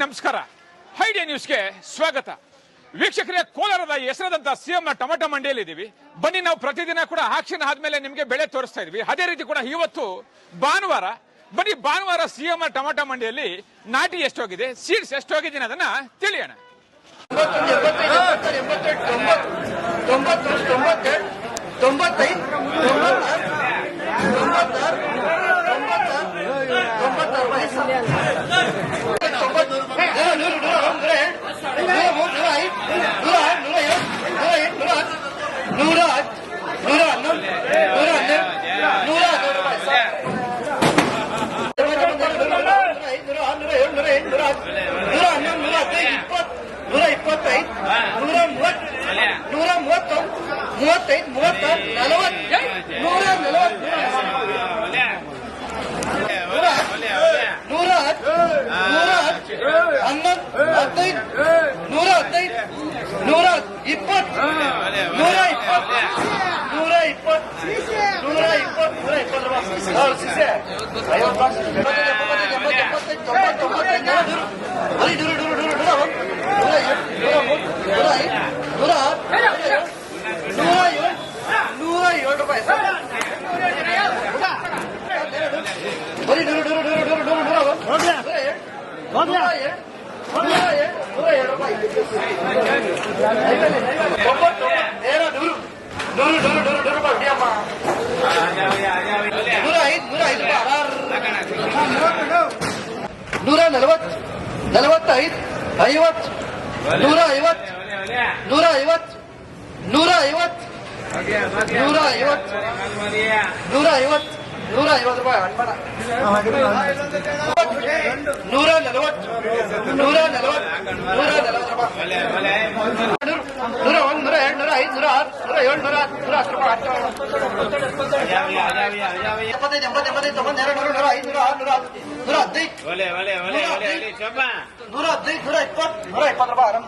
ನಮಸ್ಕಾರ ಹೈಡಿಯಾ ನ್ಯೂಸ್ಗೆ ಸ್ವಾಗತ ವೀಕ್ಷಕರೇ ಕೋಲಾರದ ಹೆಸರಾದಂತಹ ಸಿಎಂ ನ ಟೊಮೆಟೊ ಮಂಡಿಯಲ್ಲಿ ಇದೀವಿ ಬನ್ನಿ ನಾವು ಪ್ರತಿದಿನ ಕೂಡ ಆಕ್ಷನ್ ಆದ್ಮೇಲೆ ನಿಮಗೆ ಬೆಳೆ ತೋರಿಸ್ತಾ ಇದೀವಿ ಅದೇ ರೀತಿ ಕೂಡ ಇವತ್ತು ಭಾನುವಾರ ಬನ್ನಿ ಭಾನುವಾರ ಸಿಎಂ ಟೊಮೆಟೊ ಮಂಡಿಯಲ್ಲಿ ನಾಟಿ ಎಷ್ಟೋಗಿದೆ ಸೀಡ್ಸ್ ಎಷ್ಟೋಗಿದೆ ಅದನ್ನ ತಿಳಿಯೋಣ ತೊಂಬತ್ತೊಂದು ಎಂಬತ್ತೈದು ತೊಂಬತ್ತು ತೊಂಬತ್ತು ತೊಂಬತ್ತೆರಡು ತೊಂಬತ್ತೈದು ತೊಂಬತ್ತಾರು ತೊಂಬತ್ತಾರು ತೊಂಬತ್ತಾರು ತೊಂಬತ್ತಾರು ನೂರು ನೂರ ಒಂದು ನೂರ ಎರಡು ನೂರ ಮೂರು ನೂರ ಐದು ನೂರ ಆರು ನೂರ ಏಳು ನೂರ ಎಂಟು ನೂರ ಹತ್ತು ನೂರ ಹತ್ತು ನೂರ ಹನ್ನೊಂದು ನೂರ ಹನ್ನೆರಡು ನೂರ ಹದಿನೇಳು ರೂಪಾಯಿ ಸರ್ ನೂರ ಆರು ನೂರ ಏಳು ನೂರ ಎಂಟು ನೂರ ಹತ್ತು ನೂರ ಹನ್ನೊಂದು ನೂರ ಹದಿನೈದು ಇಪ್ಪತ್ತು ನೂರ ಇಪ್ಪತ್ತೈದು ನೂರ ಮೂವತ್ತು ನೂರ ಮೂವತ್ತೊಂದು ಮೂವತ್ತೈದು ಮೂವತ್ತ ನಲವತ್ತು ನೂರ ನಲವತ್ತು ನೂರ ನೂರ ಹನ್ನೊಂದು ಹದಿನೈದು ನೂರ ಹದಿನೈದು ನೂರ ಇಪ್ಪತ್ತು ನೂರ ಇಪ್ಪತ್ತು ನೂರ ಇಪ್ಪತ್ತು ನೂರ ಇಪ್ಪತ್ತು ನೂರ ಇಪ್ಪತ್ತು ನೂರ ನಲವತ್ತು ನಲವತ್ತೈದು ಐವತ್ತು ನೂರ ಐವತ್ತು ನೂರ ಐವತ್ತು ನೂರ ಐವತ್ತು ನೂರ ಐವತ್ತು ನೂರ ಐವತ್ತು ನೂರ ಐವತ್ತು ರೂಪಾಯಿ ಅನ್ಬೇಡ ನೂರ ನಲವತ್ತು ನೂರ ನಲವತ್ತು ನೂರ ನಲವತ್ತು ರೂಪಾಯಿ ನೂರ ಒಂದು ನೂರ ಎರಡು ನೂರ ಐದು ನೂರ ಆರು ನೂರ ಏಳು ನೂರ ಹತ್ತು ನೂರ ಹತ್ತು ರೂಪಾಯಿ ಎಪ್ಪತ್ತೈದು ಎಂಬತ್ತು ಎಂಬತ್ತೈದು ತೊಂಬತ್ತು ಎರಡು ನೂರ ನೂರ ಐದು ನೂರ ಆರು ನೂರ ಹತ್ತು ನೂರ ಹದಿನೈದು ಒಲೆ ಒಲೆ ಒಲೆ ಒಲೆ ಒಲೆ ಚೊಪ್ಪ ನೂರ ಹದಿನೈದು ನೂರ ಇಪ್ಪತ್ತು ನೂರ ಇಪ್ಪತ್ತು ರೂಪಾಯಿ ಆರಾಮ್